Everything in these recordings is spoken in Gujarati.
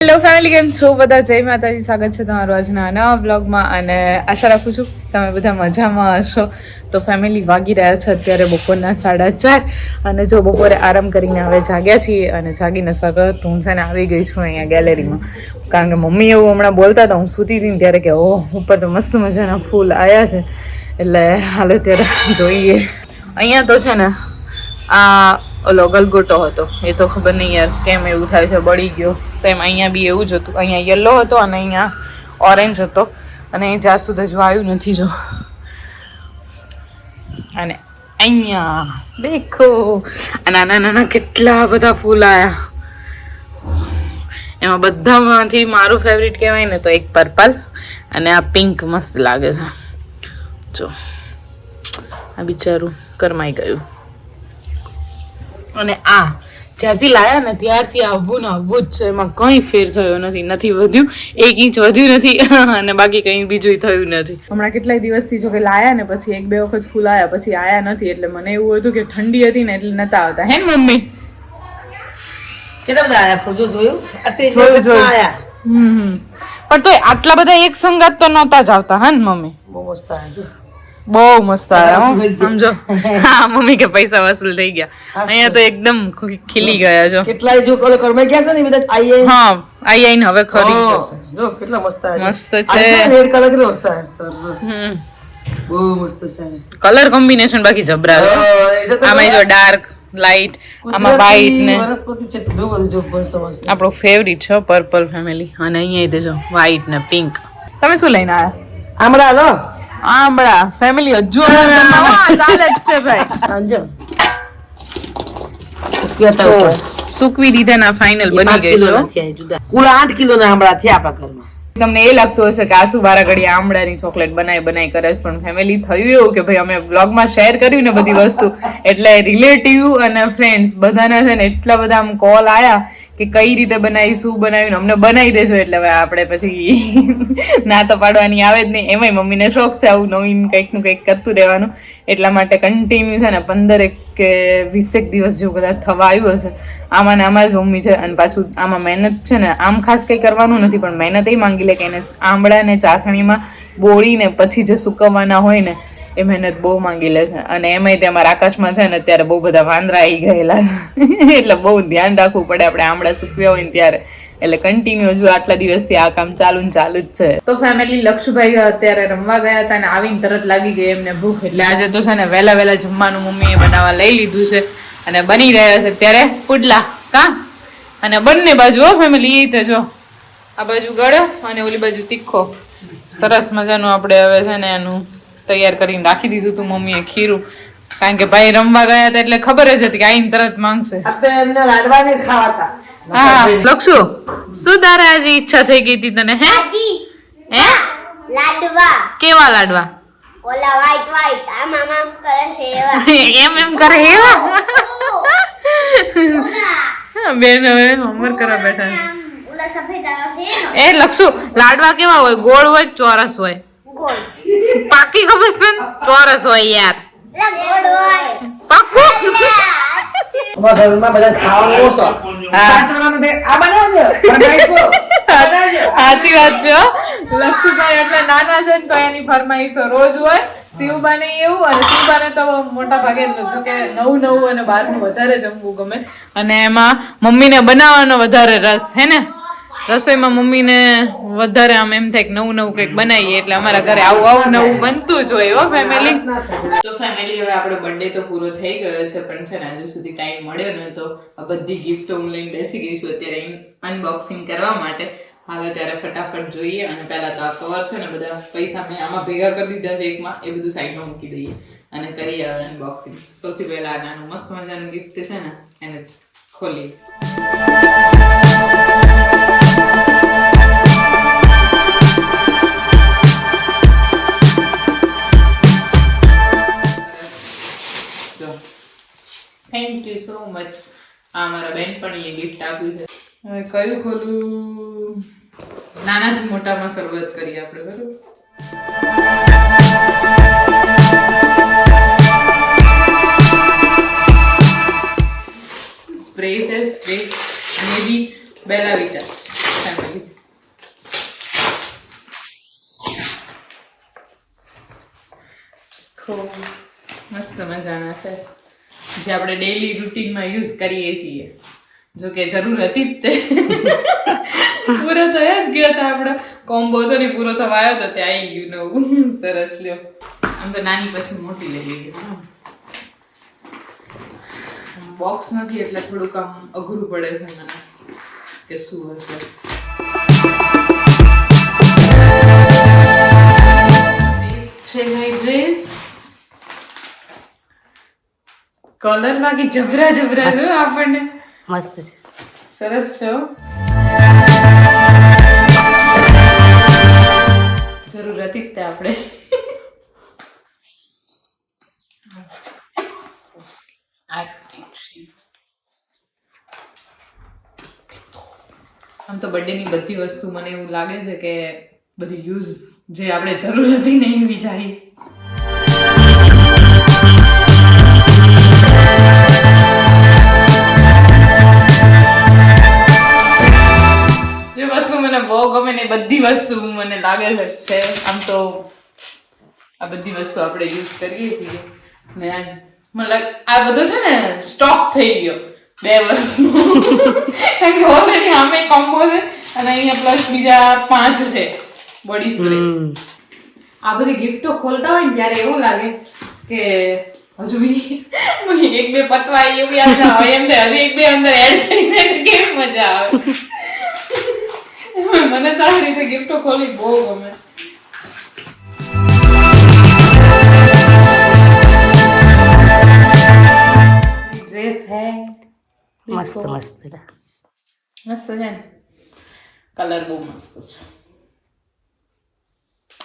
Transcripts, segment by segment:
હેલો ફેમિલી કેમ છો? બધા જય માતાજી, સ્વાગત છે તમારું આજના નવા બ્લોગમાં અને આશા રાખું છું તમે બધા મજામાં હશો. તો ફેમિલી વાગી રહ્યા છે અત્યારે બપોરના સાડા ચાર અને જો બપોરે આરામ કરીને હવે જાગ્યા છીએ અને જાગીને સરત હું છે ને આવી ગઈ છું અહીંયા ગેલેરીમાં કારણ કે મમ્મી એવું હમણાં બોલતા હતા, હું સૂતી હતી ત્યારે કે, ઓહ, ઉપર તો મસ્ત મજાના ફૂલ આવ્યા છે. એટલે હાલો ત્યારે જોઈએ. અહીંયા તો છે ને આ ઓલો ગલગોટો હતો. એ તો ખબર નહીં યાર કેમ એવું થાય છે, બળી ગયો. સેમ અહીંયા બી એવું જ હતું. અહીંયા યલો હતો અને અહીંયા ઓરેન્જ હતો. અને જ્યાં સુધી હજુ આવ્યું નથી જો. અને અહીંયા દેખો. નાના નાના કેટલા બધા ફૂલ આવ્યા એમાં બધામાંથી મારું ફેવરિટ કહેવાય ને તો એક પર્પલ અને આ પિંક મસ્ત લાગે છે. જો. આ બિચારું કરમાઈ ગયું. અને આ જ્યારથી લાયા ને ત્યારથી આવવું ને આવવું જ છે. એમાં કંઈ ફેર થયો નથી નથી વધ્યું એક ઇંચ વધ્યું નથી અને બાકી કંઈ બીજું થયું નથી. હમણાં કેટલાય દિવસથી જો કે લાયા ને પછી એક બે વખત ફૂલ આયા પછી આયા નથી એટલે મને એવું હતું કે ઠંડી હતી ને એટલે નતા આવતા. હે ને મમ્મી? કેટલા બધા આયા ફોજો જોયું? જોયું, જોયું. હમ હમ. પણ તોય આટલા બધા એક સંગાત તો નહોતા જ આવતા હા ને મમ્મી? બહુ મસ્ત જો. બહુ મસ્ત આવ્યા. સમજો. હા મમ્મી કે પૈસા વસૂલ થઈ ગયા. અહીંયા તો એકદમ ખીલી ગયા છો. કેટલાય જો કલર કરમે ગયા છે ને બધા આઈ આઈ હા આઈ આઈને હવે ખરી જશે. જો કેટલા મસ્ત આવ્યા મસ્ત છે. રેડ કલર કેટલો મસ્ત આયા સરસ. બહુ મસ્ત છે કલર કોમ્બિનેશન બાકી જબરા આમાં જો ડાર્ક લાઈટ આમાં વ્હાઈટ ને. જો આપણો ફેવરિટ છે પર્પલ ફેમિલી અને અહીંયા દેજો વ્હાઈટ ને પિંક તમે શું લઈને આયા આમળા લો. આંબળા ફેમિલી હજુ ચાલે જ છે ભાઈ. સુકવી દીધા ફાઇનલ બની ગઈ કિલો આઠ કિલો ના આમળા થયા આપણા ઘરમાં. તમને એ લાગતું હશે કે આસુ બારા ઘડી આમળાની ચોકલેટ બનાવી બનાવી કરે છે પણ ફેમિલી થયું એવું કે ભાઈ અમે બ્લોગમાં શેર કર્યું ને બધી વસ્તુ. એટલે રિલેટિવ અને ફ્રેન્ડ્સ બધાના છે ને એટલા બધા આમ કોલ આયા કે કઈ રીતે બનાવી શું બનાવ્યું અમને બનાવી દેજો એટલે હવે આપણે પછી ના તો પાડવાની આવે જ નહીં. એમાંય મમ્મીને શોખ છે આવું નવીન કંઈકનું કંઈક કરતું રહેવાનું. એટલા માટે કન્ટિન્યુ છે ને પંદરેક કે વીસેક દિવસ જેવું કદાચ થવા આવ્યું હશે. આમાં ને આમાં જ મમ્મી છે અને પાછું આમાં મહેનત છે ને આમ ખાસ કંઈ કરવાનું નથી, પણ મહેનત એ માંગી લે કે એને આંબળા ને ચાસણીમાં બોળીને પછી જે સુકવવાના હોય ને એ મહેનત બહુ માંગી લે છે. અને એમાંય તે અમારા આકાશમાં છે ને અત્યારે બહુ બધા વાંદરા આવી ગયેલા છે. એટલે બહુ ધ્યાન રાખવું પડે આપણે આમળા સૂકવ્યા હોય ત્યારે. એટલે કન્ટિન્યુ હજુ આટલા દિવસથી આ કામ ચાલુ ને ચાલુ જ છે. તો ફેમિલી લક્ષુભાઈ અત્યારે રમવા ગયા હતા અને આવીને તરત લાગી ગઈ એમને ભૂખ. એટલે આજે તો છે ને વહેલા વહેલા જમવાનું મમ્મીએ બનાવવા લઈ લીધું છે. અને બની રહ્યા છે ત્યારે પુડલા. કા? અને બંને બાજુ હો ફેમિલી એ જો. આ બાજુ ગળ્યો અને ઓલી બાજુ તીખો. સરસ મજાનું આપણે હવે છે ને એનું તૈયાર કરીને રાખી દીધું હતું મમ્મીએ ખીરું. કારણ કે ભાઈ રમવા ગયા હતા એટલે ખબર જ હતી કે આઈને તરત માંગશે. એમને લાડવા ખાવાતા. હા લક્ષુ શું તારે આજે ઈચ્છા થઈ ગઈ હતી તને હે? હે? લાડવા. કેવા લાડવા? ઓલા વાઈટ વાઈટ આમ આમ કરે છે એવા. એમ એમ કરે એવા? બેન હવે હોમવર્ક કરવા બેઠા છે. આમ ઓલા સફેદ આવે છે એનો. એ લક્ષુ લાડવા કેવા હોય? ગોળ હોય ચોરસ હોય? પાકી ખબર છે ને? ચોરસ હોય યાર. પાકું? ઘરમાં બધા ખાવાનું. આ બનાવજો. સાચી વાત છે લક્ષ્મીભાઈ એટલે નાના છે ને તો એની ફરમાઈશો રોજ હોય. શિવબાને એવું અને શિવબાને તો મોટા ભાગે કે નવું નવું અને બહારનું વધારે જમવું ગમે. અને એમાં મમ્મીને બનાવવાનો વધારે રસ હે ને? રસોઈમાં મમ્મીને વધારે આમ એમ થાય કે નવું નવું કંઈક બનાવીએ એટલે અમારા ઘરે આવું આવું નવું બનતું જ હોય ફેમિલી તો ફેમિલી હવે આપણો બર્થડે તો પૂરો થઈ ગયો છે, પણ છે ને હજુ સુધી ટાઈમ મળ્યો ને તો આ બધી ગિફ્ટો હું લઈને બેસી ગઈ છું અત્યારે અનબોક્સિંગ કરવા માટે. હાલ અત્યારે ફટાફટ જોઈએ અને પહેલાં તો આ કવર છે ને બધા પૈસા મેં આમાં ભેગા કરી દીધા છે, એકમાં એ બધું સાઈડમાં મૂકી દઈએ અને કરીએ હવે અનબોક્સિંગ સૌથી પહેલા આ નાનું મસ્ત મજાનું ગિફ્ટ છે ને, એને ખોલીએ. થેન્ક યુ સો મચ આ મારા બેનપણીએ ગિફ્ટ આપ્યું છે. હવે કયું ખોલું? નાનાથી મોટામાં શરૂઆત કરીએ આપણે, બરોબર? જે આપણે ડેઈલી રૂટીનમાં યુઝ કરીએ છીએ. જો કે જરૂર હતી જ તે. પૂરો થયા જ ગયો હતો આપણો કોમ્બો તો નહીં પૂરો થવા આવ્યો તો ત્યાં આવી ગયું નવું. સરસ લ્યો. આમ તો નાની પછી મોટી લઈ લીધી બોક્સ નથી એટલે થોડુંક આમ અઘરું પડે છે મને. કે શું હશે. કલર બાકી જબરા જબરા છે આપણને. મસ્ત છે. સરસ છે? જરૂર હતી તે આપણે. આમ તો birthday ની બધી વસ્તુ મને એવું લાગે છે કે બધી યુઝ જે આપણે જરૂર હતી ને એવી જાય મને બહુ ગમે ને બધી વસ્તુ મને લાગે છે. આમ તો આ બધી વસ્તુ આપણે યુઝ કરીએ છીએ. ને મતલબ આ બધો છે ને સ્ટોક થઈ ગયો બે વર્ષનો. કારણ કે ઓલરેડી આમે કોમ્બો છે અને અહીંયા પ્લસ બીજા પાંચ છે બોડી સ્પ્રે આ બધી ગિફ્ટો ખોલતા હોય ને ત્યારે એવું લાગે કે હજુ બીજી એક બે પતવા એવી આશા હોય એમ થાય. હજુ એક બે અંદર એડ થઈ જાય કેમ કેવી મજા આવે? મને તો આ રીતે ગિફ્ટો ખોલી બહુ ગમે. ડ્રેસ હે? મસ્ત મસ્ત છે. મસ્ત છે ને? કલર બહુ મસ્ત છે.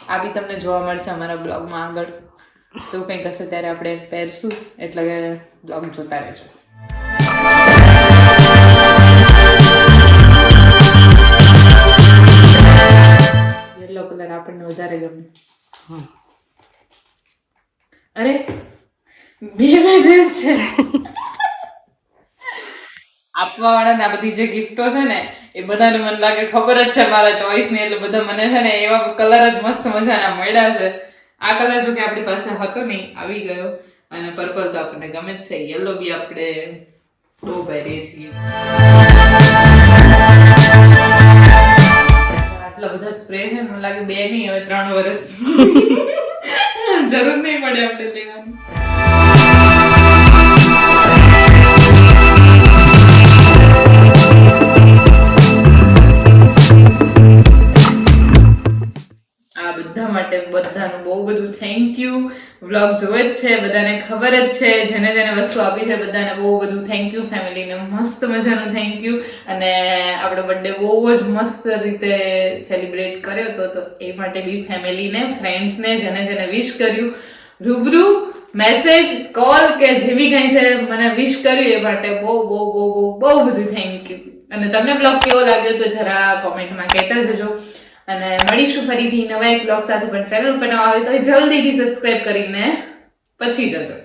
આ બી તમને જોવા મળશે અમારા બ્લોગમાં આગળ. તો કંઈક હશે ત્યારે આપણે પહેરશું. એટલે બ્લોગ જોતા રહેજો. કલર આપણને વધારે ગમે. અરે બે બે ડ્રેસ છે. આપવા વાળા ને આ બધી જે ગિફ્ટો છે ને એ બધાને મને લાગે ખબર જ છે મારા ચોઈસની એટલે બધા મને છે ને એવા કલર જ મસ્ત મજાના મળ્યા છે. આ કલર જો કે આપણી પાસે હતો નહીં આવી ગયો. અને પર્પલ તો આપણને ગમે જ છે. યલો બી આપણે બહુ પહેરીએ છીએ આટલા બધા સ્પ્રે છે મને લાગે બે નહીં, હવે ત્રણ વર્ષ જરૂર નહીં પડે આપણે લેવાની. આ બધા માટે બધાનું બહુ બધું થેન્ક યુ વ્લોગ જોવે જ છે, બધાને ખબર જ છે, જેને જેને વસ્તુ આપી છે બધાને બહુ બધું થેન્ક યુ ફેમિલીને મસ્ત મજાનું થેન્ક યુ અને આપણો બર્થડે બહુ જ મસ્ત રીતે સેલિબ્રેટ કર્યો હતો તો એ માટે બી ફેમિલીને ફ્રેન્ડ્સને જેને જેને વિશ કર્યું, રૂબરૂ મેસેજ કોલ કે જે બી કંઈ છે, મને વિશ કર્યું એ માટે બહુ બહુ બહુ બહુ બહુ બધું થેન્ક યુ અને તમને બ્લોગ કેવો લાગ્યો તો જરા કોમેન્ટમાં કહેતા જજો. અને મળીશું ફરીથી નવા એક બ્લોગ સાથે. પણ ચેનલ પર આવે તો જલ્દીથી સબસ્ક્રાઈબ કરીને પછી જજો.